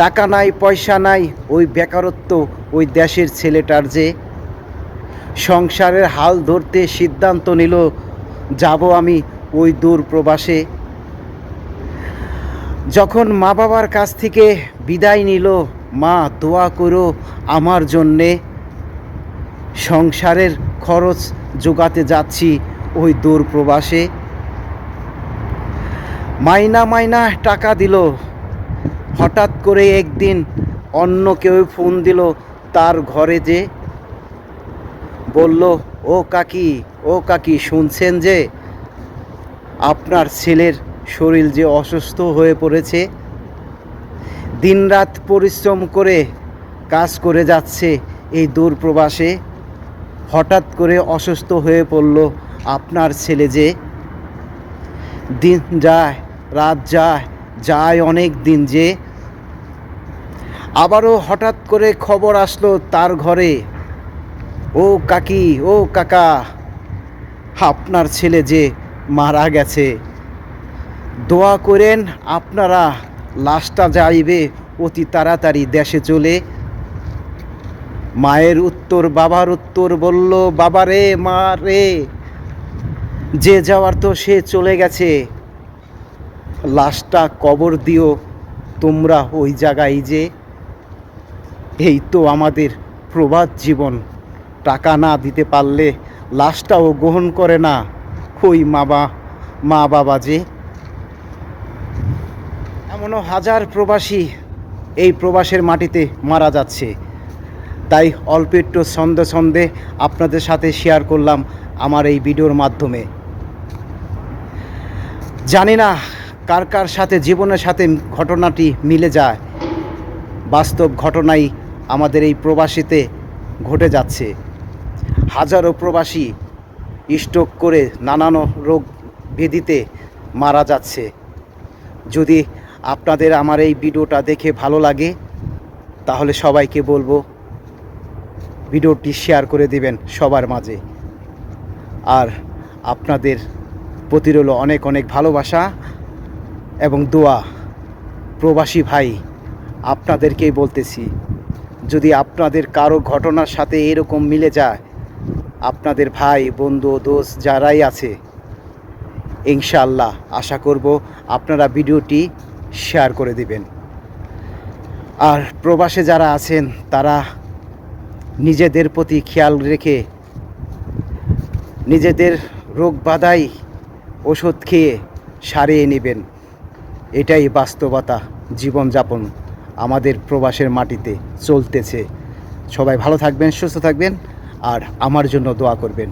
টাকা নাই, পয়সা নাই, ওই বেকারত্ব ওই দেশের ছেলেটার যে সংসারের হাল ধরতে সিদ্ধান্ত নিল, যাব আমি ওই দূর প্রবাসে। যখন মা বাবার কাছ থেকে বিদায় নিল, মা, দোয়া করো আমার জন্যে, সংসারের খরচ জোগাতে যাচ্ছি ওই দূর প্রবাসে। মাইনা মাইনা টাকা দিল হঠাৎ করে একদিন অন্য কেউ ফোন দিল তার ঘরে যে। বলল, ও কাকি ও কাকি, শুনছেন যে আপনার ছেলের শরীর যে অসুস্থ হয়ে পড়েছে। দিনরাত পরিশ্রম করে কাজ করে যাচ্ছে এই দূর প্রবাসে হঠাৎ করে অসুস্থ হয়ে পড়ল আপনার ছেলে যে। দিন যায়, রাত যায় যায় অনেক দিন যে। আবারও হঠাৎ করে খবর আসলো তার ঘরে। ও কাকি, ও কাকা, আপনার ছেলে যে মারা গেছে। দোয়া করেন আপনারা, লাশটা যাইবে অতি তাড়াতাড়ি দেশে চলে। মায়ের উত্তর, বাবার উত্তর বলল, বাবা রে, মা রে, যে যাওয়ার তো সে চলে গেছে। লাশটা কবর দিও, তোমরা ওই জায়গায় যে এই তো আমাদের প্রবাদ জীবন। টাকা না দিতে পারলে লাশটাও গ্রহণ করে না। ওই মা বা মা বাবা যে? এমনও হাজার প্রবাসী এই প্রবাসের মাটিতে মারা যাচ্ছে। তাই অল্প একটু ছন্দে ছন্দে আপনাদের সাথে শেয়ার করলাম আমার এই ভিডিওর মাধ্যমে। জানি না কার কার সাথে জীবনের সাথে ঘটনাটি মিলে যায়। বাস্তব ঘটনাই আমাদের এই প্রবাসীতে ঘটে যাচ্ছে। হাজারো প্রবাসী স্ট্রোক করে নানান রোগ ব্যাধিতে মারা যাচ্ছে। যদি আপনাদের আমার এই ভিডিওটা দেখে ভালো লাগে, তাহলে সবাইকে বলব, ভিডিওটি শেয়ার করে দিবেন সবার মাঝে। আর আপনাদের প্রতি রইল অনেক অনেক ভালোবাসা এবং দোয়া। প্রবাসী ভাই, আপনাদেরকেই বলতেছি যদি আপনাদের কারও ঘটনার সাথে এরকম মিলে যায়, আপনাদের ভাই, বন্ধু দোষ যারাই আছে ইনশাল্লাহ আশা করব আপনারা ভিডিওটি শেয়ার করে দিবেন। আর প্রবাসে যারা আছেন, তারা নিজেদের প্রতি খেয়াল রেখে নিজেদের রোগ বাধাই ওষুধ খেয়ে সারিয়ে নেবেন। এটাই বাস্তবতা, জীবনযাপন। আমাদের প্রবাসের মাটিতে চলতেছে। সবাই ভালো থাকবেন সুস্থ থাকবেন আর আমার জন্য দোয়া করবেন।